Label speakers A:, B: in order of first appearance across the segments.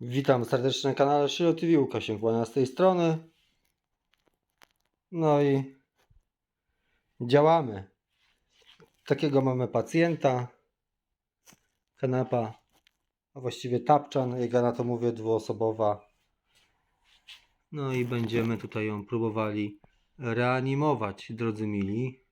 A: Witam serdecznie na kanale Shiro TV, Łukasiek Łania z tej strony. No i działamy. Takiego mamy pacjenta. Kanapa, a właściwie tapczan, jak ja na to mówię, dwuosobowa. No i będziemy tutaj ją próbowali reanimować, drodzy mili.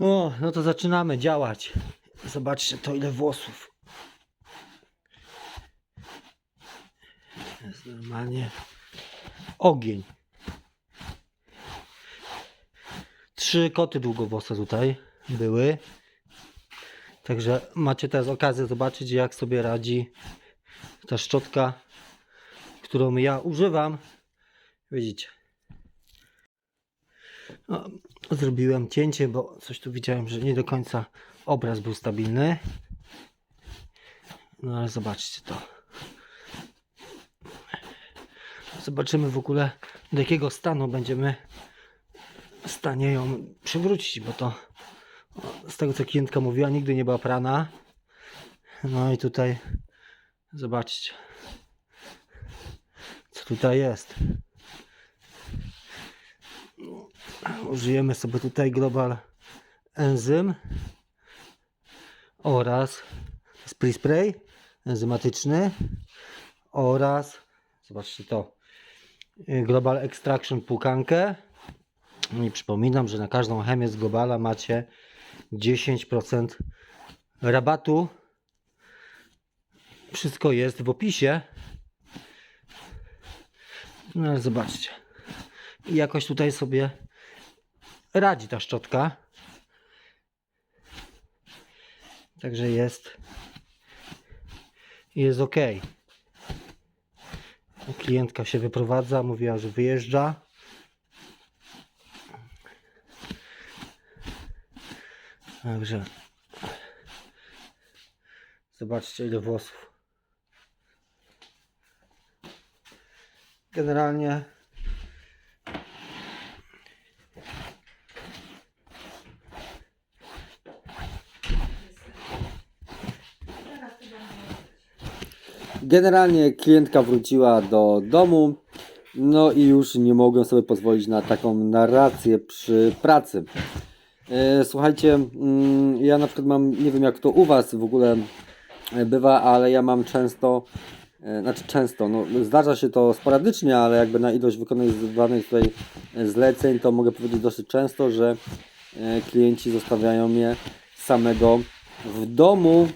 A: O, no to zaczynamy działać. Zobaczcie to ile włosów. Jest normalnie ogień. Trzy koty długowłose tutaj były. Także macie teraz okazję zobaczyć jak sobie radzi ta szczotka, którą ja używam. Widzicie. No, zrobiłem cięcie, bo coś tu widziałem, że nie do końca obraz był stabilny. No ale zobaczcie to. Zobaczymy w ogóle do jakiego stanu będziemy w stanie ją przywrócić, bo to z tego co klientka mówiła, nigdy nie była prana. No i tutaj zobaczcie, co tutaj jest. Użyjemy sobie tutaj Global Enzym oraz Spray Spray enzymatyczny oraz zobaczcie to Global Extraction Pukankę i przypominam, że na każdą chemię z Globala macie 10% rabatu. Wszystko jest w opisie. No ale zobaczcie. Jakoś tutaj sobie radzi ta szczotka. Także jest jest ok. Klientka się wyprowadza, mówiła, że wyjeżdża. Także zobaczcie ile włosów. Generalnie Generalnie klientka wróciła do domu, no i już nie mogłem sobie pozwolić na taką narrację przy pracy. E, Słuchajcie, mm, ja na przykład mam, nie wiem jak to u Was w ogóle e, bywa, ale ja mam często, e, znaczy często, no zdarza się to sporadycznie, ale jakby na ilość wykonywanych tutaj zleceń, to mogę powiedzieć dosyć często, że klienci zostawiają mnie samego w domu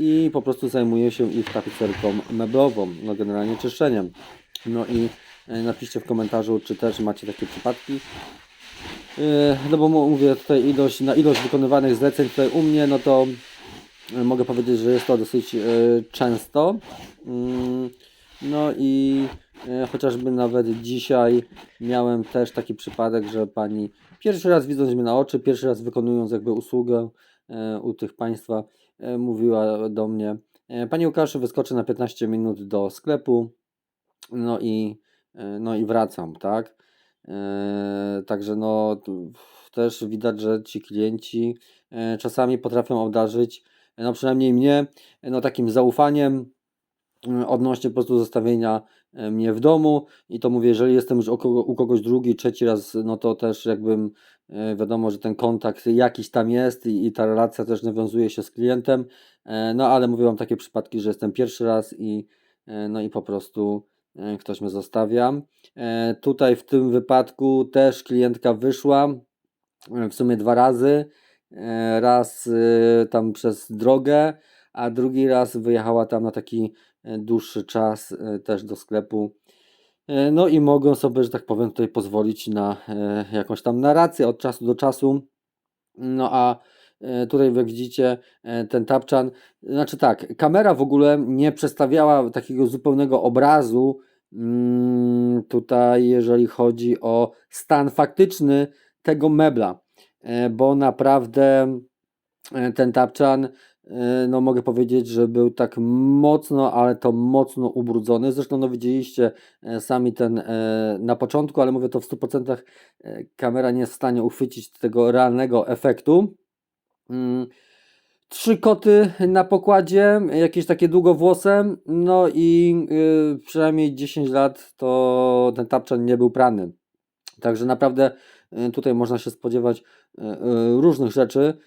A: i po prostu zajmuję się ich tapicerką meblową, no generalnie czyszczeniem. No i e, napiszcie w komentarzu, czy też macie takie przypadki. E, No bo mówię tutaj ilość, na ilość wykonywanych zleceń tutaj u mnie, no to e, mogę powiedzieć, że jest to dosyć często. Mm, No i chociażby nawet dzisiaj miałem też taki przypadek, że pani pierwszy raz widząc mnie na oczy, pierwszy raz wykonując jakby usługę u tych państwa, mówiła do mnie e, Panie Łukaszu, wyskoczę na 15 minut do sklepu, no i, e, no i wracam, tak? E, Także no też widać, że ci klienci e, czasami potrafią obdarzyć, e, no przynajmniej mnie, e, no takim zaufaniem e, odnośnie po prostu zostawienia e, mnie w domu i to mówię, jeżeli jestem już u, kogo, u kogoś drugi, trzeci raz, no to też jakbym e, wiadomo, że ten kontakt jakiś tam jest i, ta relacja też nawiązuje się z klientem, e, no ale mówię wam takie przypadki, że jestem pierwszy raz i e, no i po prostu e, ktoś mnie zostawia. Tutaj w tym wypadku też klientka wyszła w sumie dwa razy. Raz tam przez drogę, a drugi raz wyjechała tam na taki dłuższy czas e, też do sklepu. E, No i mogą sobie, że tak powiem, tutaj pozwolić na e, jakąś tam narrację od czasu do czasu. No a e, tutaj jak widzicie e, ten tapczan, znaczy tak, kamera w ogóle nie przedstawiała takiego zupełnego obrazu mm, tutaj, jeżeli chodzi o stan faktyczny tego mebla, e, bo naprawdę e, ten tapczan, e, no mogę powiedzieć, że był tak mocno, ale to mocno ubrudzony. Zresztą no widzieliście e, sami ten e, na początku, ale mówię to w 100% e, kamera nie jest w stanie uchwycić tego realnego efektu. Mm, Trzy koty na pokładzie, jakieś takie długowłosem, no i przynajmniej 10 lat to ten tapczan nie był prany. Także naprawdę tutaj można się spodziewać różnych rzeczy.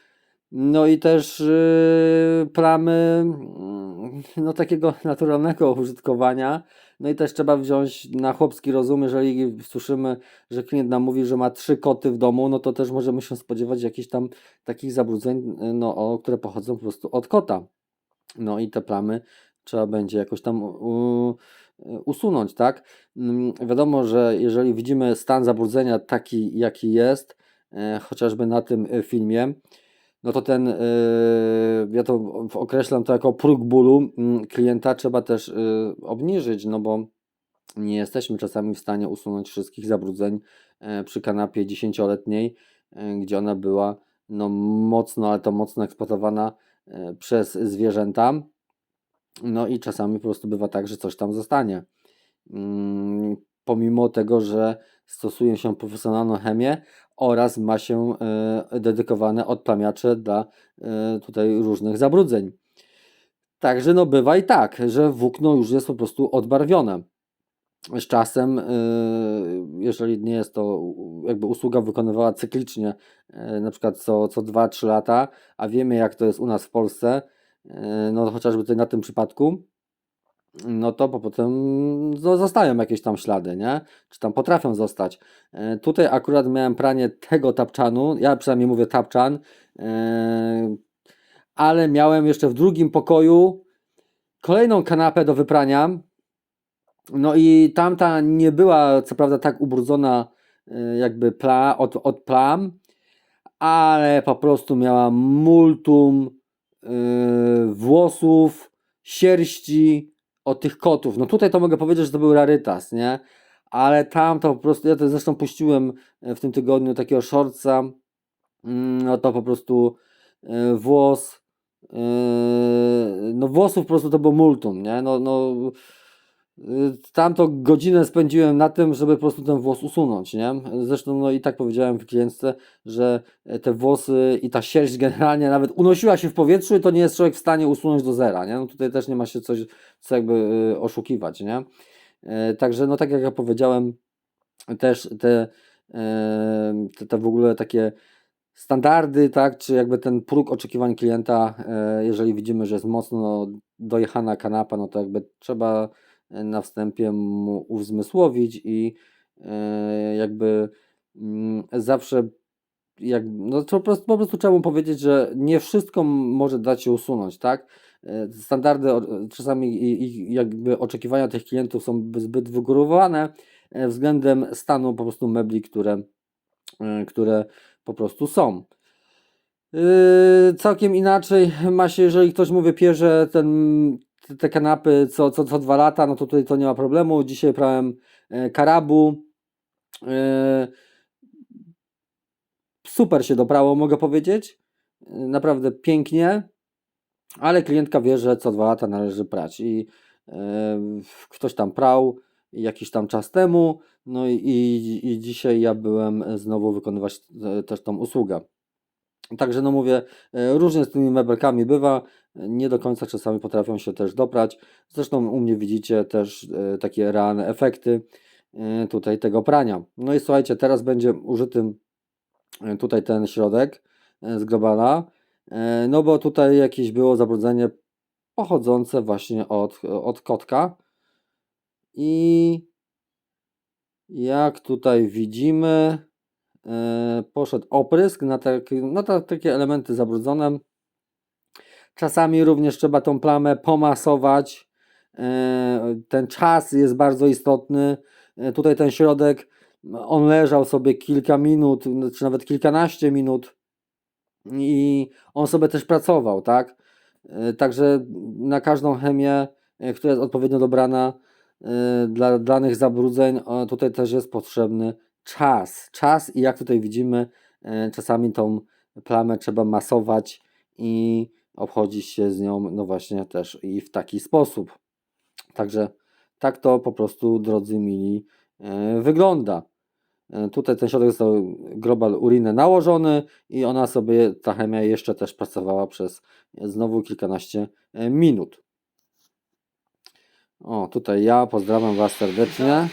A: No i też y, plamy mm, no takiego naturalnego użytkowania. No i też trzeba wziąć na chłopski rozum, jeżeli słyszymy, że klient nam mówi, że ma trzy koty w domu, no to też możemy się spodziewać jakichś tam takich zabrudzeń, y, no, o, które pochodzą po prostu od kota. No i te plamy trzeba będzie jakoś tam usunąć, tak? Mm, Wiadomo, że jeżeli widzimy stan zabrudzenia taki, jaki jest, e, chociażby na tym filmie, no to ten, e, ja to określam to jako próg bólu mm, klienta trzeba też e, obniżyć, no bo nie jesteśmy czasami w stanie usunąć wszystkich zabrudzeń e, przy kanapie dziesięcioletniej, e, gdzie ona była no mocno, ale to mocno eksploatowana e, przez zwierzęta. No i czasami po prostu bywa tak, że coś tam zostanie. Mm, Pomimo tego, że stosuje się profesjonalną chemię oraz ma się e, dedykowane odplamiacze dla e, tutaj różnych zabrudzeń. Także no bywa i tak, że włókno już jest po prostu odbarwione. Z czasem, e, jeżeli nie jest to jakby usługa wykonywała cyklicznie, na przykład co, co 2-3 lata, a wiemy jak to jest u nas w Polsce, no chociażby tutaj na tym przypadku, no to po potem zostają jakieś tam ślady, nie? Czy tam potrafią zostać. E, Tutaj akurat miałem pranie tego tapczanu, ja przynajmniej mówię tapczan, e, ale miałem jeszcze w drugim pokoju kolejną kanapę do wyprania. No i tamta nie była co prawda tak ubrudzona e, jakby pla, od, od plam, ale po prostu miała multum włosów, sierści od tych kotów. No tutaj to mogę powiedzieć, że to był rarytas, nie? Ale tam to po prostu, ja to zresztą puściłem e, w tym tygodniu takiego shortsa, mm, no to po prostu e, włos, e, no włosów po prostu to było multum, nie? No, no y, tam to godzinę spędziłem na tym, żeby po prostu ten włos usunąć, nie? Zresztą no i tak powiedziałem w klientce, że e, te włosy i ta sierść generalnie nawet unosiła się w powietrzu i to nie jest człowiek w stanie usunąć do zera, nie? No tutaj też nie ma się coś, co jakby y, oszukiwać, nie? E, Także no tak jak ja powiedziałem, też te, e, te, te w ogóle takie standardy, tak, czy jakby ten próg oczekiwań klienta, jeżeli widzimy, że jest mocno dojechana kanapa, no to jakby trzeba na wstępie mu uzmysłowić i e, jakby mm, zawsze jak, no po prostu, po prostu trzeba mu powiedzieć, że nie wszystko może dać się usunąć, tak? E, Standardy, czasami i, jakby oczekiwania tych klientów są by- zbyt wygórowane e, względem stanu po prostu mebli, które, które po prostu są. Całkiem inaczej ma się, jeżeli ktoś mówi pierze ten, te- kanapy co, co, co dwa lata, no to tutaj to nie ma problemu. Dzisiaj prałem e, karabu. E, super się doprało, mogę powiedzieć. E, Naprawdę pięknie, ale klientka wie, że co dwa lata należy prać i ktoś tam prał jakiś tam czas temu, no i, i, i dzisiaj ja byłem znowu wykonywać też tą usługę. Także no mówię, różnie z tymi mebelkami bywa, nie do końca czasami potrafią się też doprać. Zresztą u mnie widzicie też e, takie realne efekty e, tutaj tego prania. No i słuchajcie, teraz będzie użyty e, tutaj ten środek z Globala, no bo tutaj jakieś było zabrudzenie pochodzące właśnie od, od kotka i jak tutaj widzimy, poszedł oprysk na, taki, na ta, takie elementy zabrudzone. Czasami również trzeba tą plamę pomasować. E, Ten czas jest bardzo istotny. E, Tutaj ten środek, on leżał sobie kilka minut, czy nawet kilkanaście minut i on sobie też pracował, tak? E, Także na każdą chemię, która jest odpowiednio dobrana dla danych zabrudzeń, tutaj też jest potrzebny czas. Czas i jak tutaj widzimy, czasami tą plamę trzeba masować i obchodzić się z nią, no właśnie też i w taki sposób. Także tak to po prostu, drodzy mili, e, wygląda. E, Tutaj ten środek został global urinę nałożony i ona sobie, ta chemia jeszcze też pracowała przez znowu kilkanaście e, minut. O, tutaj ja pozdrawiam Was serdecznie.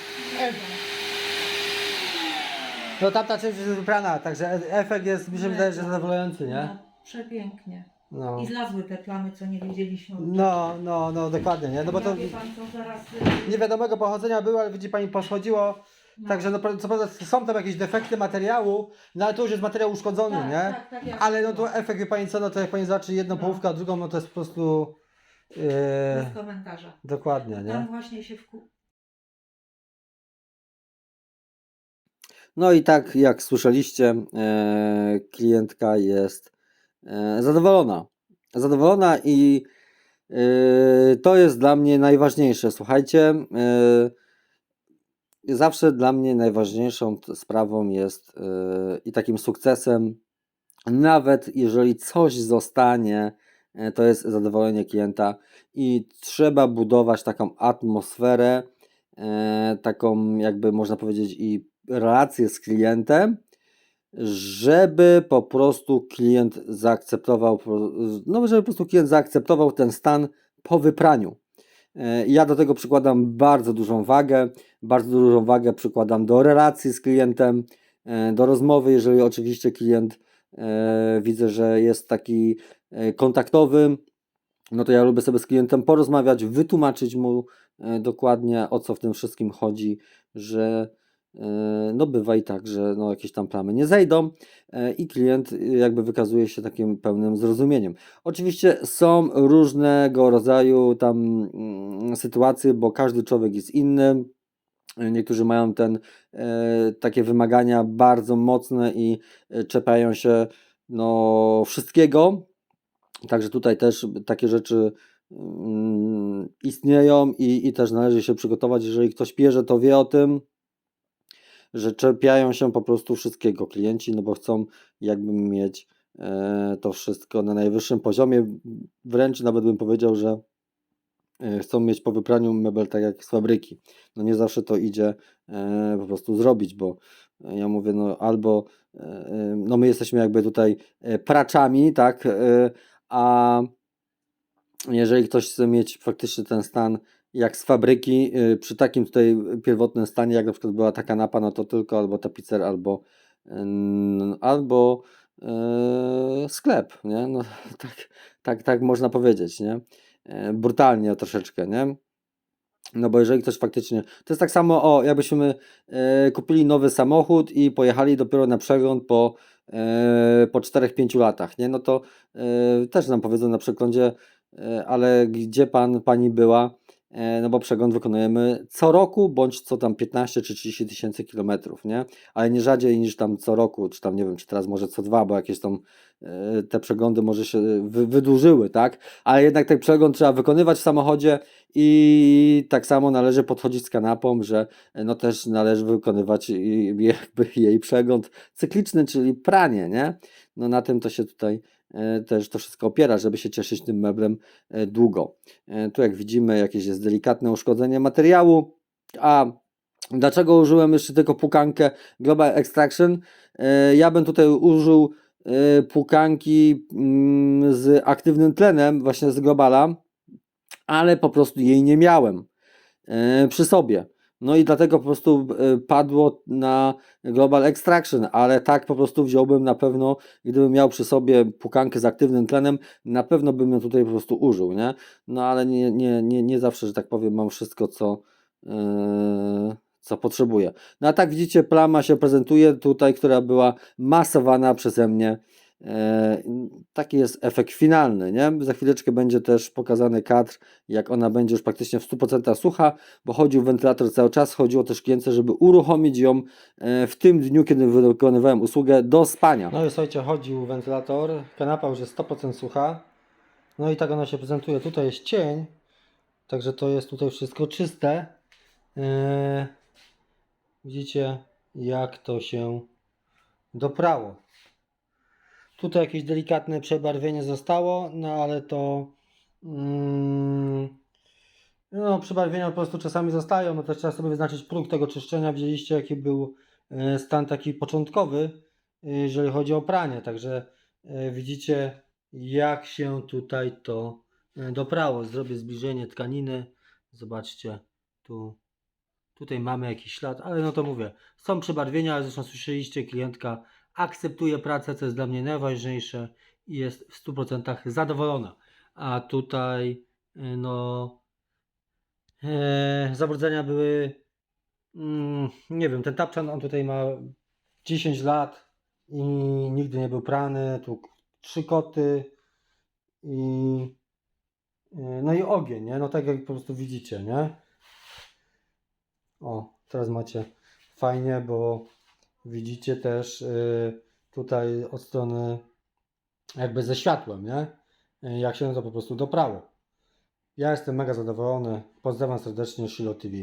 B: No tamta część jest wybrana, także e- efekt jest, mi się wydaje, że zadowalający, nie?
C: No, przepięknie.
B: No.
C: I zlazły te plamy, co nie wiedzieliśmy.
B: No, no, no, dokładnie, nie? No bo to
C: Ja wie pan, co zaraz... y,
B: niewiadomego pochodzenia było, ale widzi Pani, poschodziło.
C: no.
B: Także no, pra- co prawda są tam jakieś defekty materiału, no ale to już jest materiał uszkodzony,
C: tak,
B: nie?
C: Tak, tak, jak
B: Ale no to efekt, wie Pani co, no to jak Pani zobaczy jedną
C: No.
B: połówkę, a drugą, no to jest po prostu... e,
C: Bez komentarza.
B: dokładnie,
C: Tam
B: nie?
C: właśnie się wku...
A: No i tak jak słyszeliście, e, klientka jest zadowolona. Zadowolona i e, to jest dla mnie najważniejsze. Słuchajcie, e, zawsze dla mnie najważniejszą sprawą jest e, i takim sukcesem, nawet jeżeli coś zostanie, e, to jest zadowolenie klienta i trzeba budować taką atmosferę, e, taką jakby można powiedzieć i relację z klientem, żeby po prostu klient zaakceptował, no żeby po prostu klient zaakceptował ten stan po wypraniu. E, Ja do tego przykładam bardzo dużą wagę, bardzo dużą wagę przykładam do relacji z klientem, e, do rozmowy, jeżeli oczywiście klient e, widzę, że jest taki kontaktowy, no to ja lubię sobie z klientem porozmawiać, wytłumaczyć mu dokładnie o co w tym wszystkim chodzi, że no bywa i tak, że no jakieś tam plamy nie zejdą e, i klient e, jakby wykazuje się takim pełnym zrozumieniem. Oczywiście są różnego rodzaju tam mm, sytuacje, bo każdy człowiek jest inny. E, Niektórzy mają ten, e, takie wymagania bardzo mocne i e, czepiają się no, wszystkiego. Także tutaj też takie rzeczy mm, istnieją i, i też należy się przygotować. Jeżeli ktoś bierze, to wie o tym, że czepiają się po prostu wszystkiego klienci, no bo chcą jakby mieć e, to wszystko na najwyższym poziomie. Wręcz nawet bym powiedział, że e, chcą mieć po wypraniu mebel tak jak z fabryki. No nie zawsze to idzie e, po prostu zrobić, bo ja mówię, no albo no my jesteśmy jakby tutaj praczami, tak, a jeżeli ktoś chce mieć faktycznie ten stan jak z fabryki, y, przy takim tutaj pierwotnym stanie, jak na przykład była ta kanapa, no to tylko albo tapicer, albo, ym, albo yy, sklep, nie? No, tak, tak, tak można powiedzieć, nie? E, Brutalnie troszeczkę, nie? No bo jeżeli ktoś faktycznie. To jest tak samo, o, jakbyśmy kupili nowy samochód i pojechali dopiero na przegląd po, po 4-5 latach, nie? No to też nam powiedzą na przeglądzie, ale gdzie pan, pani była? E, no bo przegląd wykonujemy co roku, bądź co tam 15 czy 30 tysięcy kilometrów, nie? Ale nie rzadziej niż tam co roku, czy tam nie wiem, czy teraz może co dwa, bo jakieś tam te przeglądy może się wy, wydłużyły, tak? Ale jednak ten przegląd trzeba wykonywać w samochodzie i tak samo należy podchodzić z kanapą, że e, no też należy wykonywać jakby jej przegląd cykliczny, czyli pranie, nie? No na tym to się tutaj e, też to wszystko opiera, żeby się cieszyć tym meblem e, długo. E, Tu jak widzimy jakieś jest delikatne uszkodzenie materiału, a dlaczego użyłem jeszcze tylko pukankę Global Extraction? E, Ja bym tutaj użył e, pukanki mm, z aktywnym tlenem, właśnie z Globala, ale po prostu jej nie miałem e, przy sobie. No i dlatego po prostu e, padło na Global Extraction, ale tak po prostu wziąłbym na pewno, gdybym miał przy sobie pukankę z aktywnym tlenem, na pewno bym ją tutaj po prostu użył, nie? No ale nie, nie, nie, nie zawsze, że tak powiem, mam wszystko, co, co potrzebuję. No a tak widzicie, plama się prezentuje tutaj, która była masowana przeze mnie. E, Taki jest efekt finalny, nie? Za chwileczkę będzie też pokazany kadr, jak ona będzie już praktycznie w 100% sucha, bo chodził wentylator cały czas, chodziło też klience, żeby uruchomić ją e, w tym dniu, kiedy wykonywałem usługę do spania.
B: No i słuchajcie, chodził wentylator, kanapa już jest 100% sucha. No i tak ona się prezentuje. Tutaj jest cień, także to jest tutaj wszystko czyste. Eee, widzicie, jak to się doprało.
A: Tutaj jakieś delikatne przebarwienie zostało, no ale to mm, no przebarwienia po prostu czasami zostają, no też trzeba sobie wyznaczyć próg tego czyszczenia. Widzieliście jaki był e, stan taki początkowy, e, jeżeli chodzi o pranie, także e, widzicie jak się tutaj to doprało. Zrobię zbliżenie tkaniny. Zobaczcie, tu, tutaj mamy jakiś ślad, ale no to mówię, są przebarwienia, zresztą słyszeliście, klientka akceptuje pracę, co jest dla mnie najważniejsze i jest w 100% zadowolona. A tutaj, y, no, e, zabrudzenia były, mm, nie wiem, ten tapczan, on tutaj ma 10 lat i nigdy nie był prany, tu trzy koty i y, no i ogień, nie? No tak jak po prostu widzicie, nie? O, teraz macie fajnie, bo widzicie też y, tutaj od strony jakby ze światłem, nie? Y, Jak się to po prostu doprało. Ja jestem mega zadowolony. Pozdrawiam serdecznie Shilo TV.